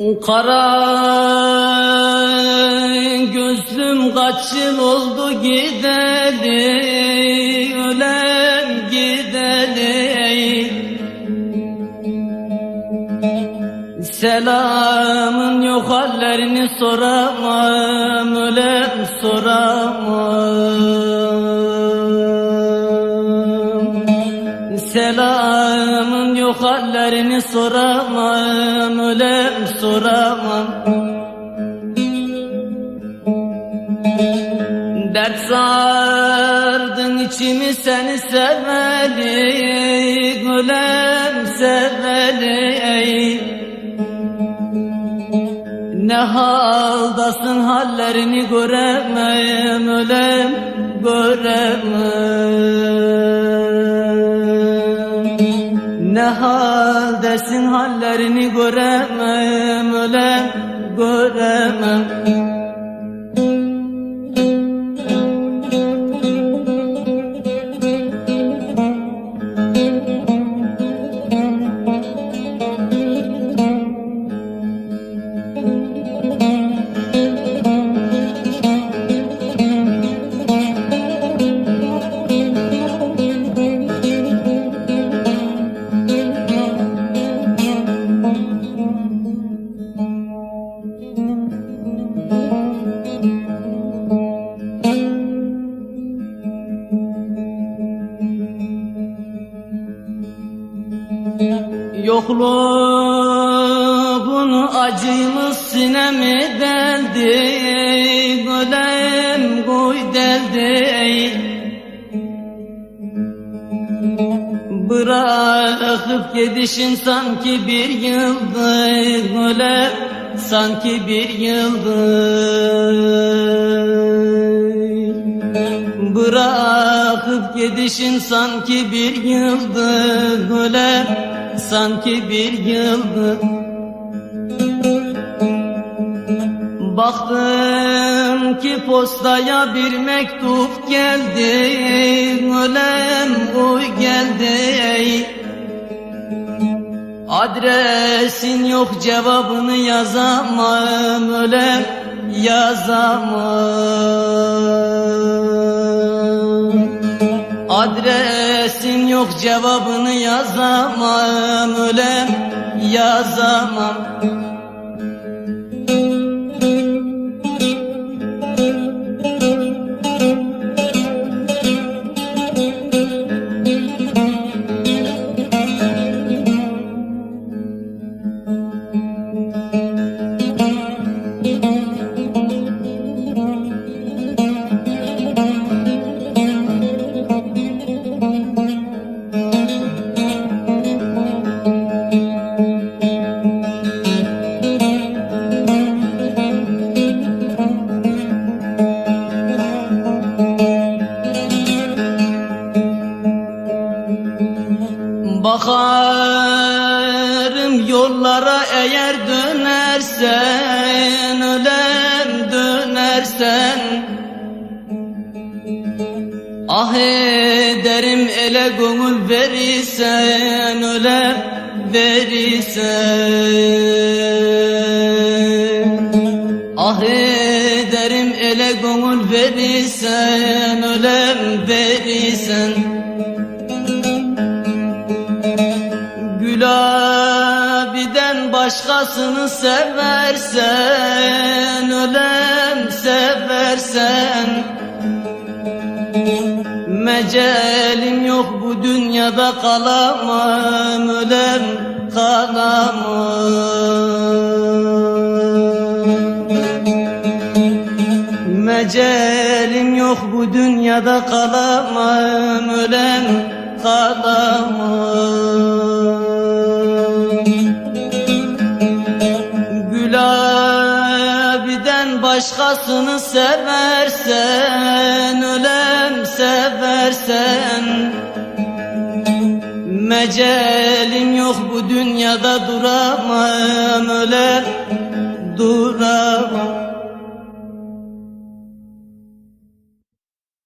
Kara gözlüm kaç yıl oldu gideli Ölen gideli. Selamın yok hallerini soramam Ölen soramam Selamın yok hallerini soramam Ölen soramam. Dert sardın içimi seni sevmeli Gülem sevmeli Ne haldasın hallerini göremem ölem göremem haldesin hallerini göremem ölem göremem Yokluğun acıymış sinemi deldi Gülem koy deldi. Bırakıp gidişin sanki bir yıldı Gülem sanki bir yıldı Bırakıp gidişin sanki bir yıldı Güle sanki bir yıldı Baktım ki postaya bir mektup geldi Gülem uy geldi. Adresin yok cevabını yazamam ölem yazamam. Adresin yok cevabını yazamam ölem yazamam Bakarım yollara eğer dönersen Ölem dönersen. Ah ederim ele gönül verirsen Ölem verirsen. Ah ederim ele gönül verirsen Ölem verirsen abiden başkasını seversen Ölem seversen. Mecelim yok bu dünyada kalamam Ölem kalamam. Mecelim yok bu dünyada kalamam Ölem kalamam başkasını seversen Ölem seversen. Mecelim yok bu dünyada duramam Ölem duramam